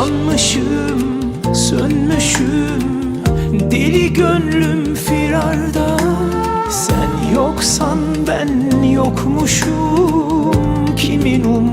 Yanmışım, sönmüşüm Deli gönlüm firarda. Sen yoksan ben yokmuşum Kimin umrunda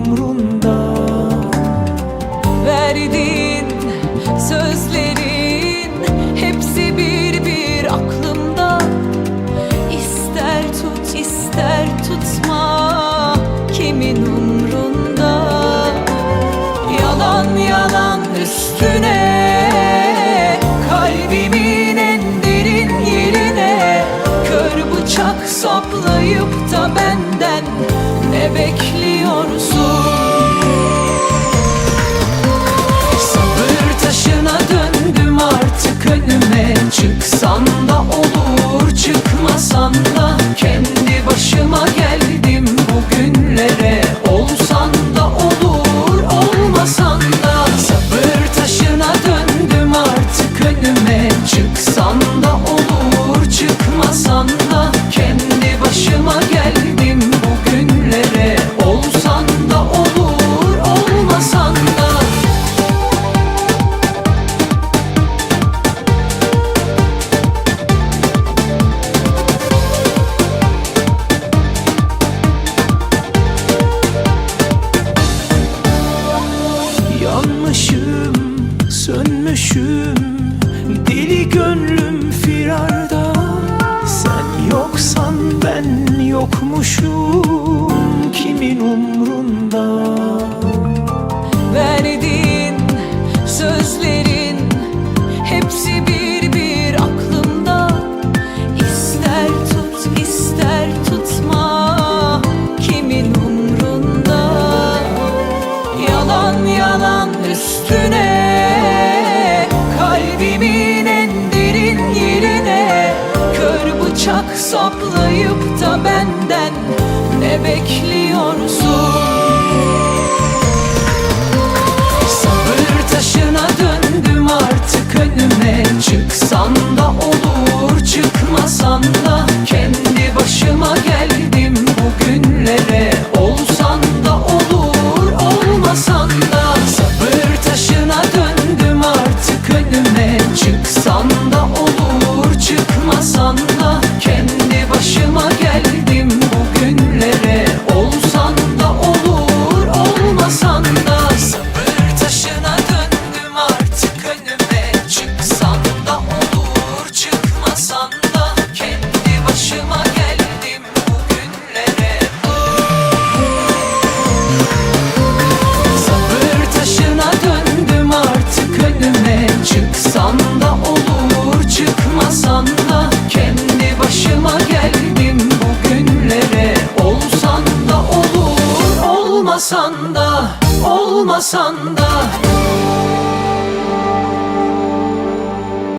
üstüne kalbimin en derin yerine Kör bıçak saplayıp da benden ne bekliyorsun? Sabır taşına döndüm artık önüme Çıksan da olur çıkmasan da önüme Çıksan da yokmuşum Kimin umrunda? Verdiğin sözlerin hepsi bir bir aklımda. İster tut ister tutma kimin umrunda? Yalan yalan üstüne kalbimin en derin yerine Kör bıçak saplayıp benden ne bekliyorsun? Olmasan da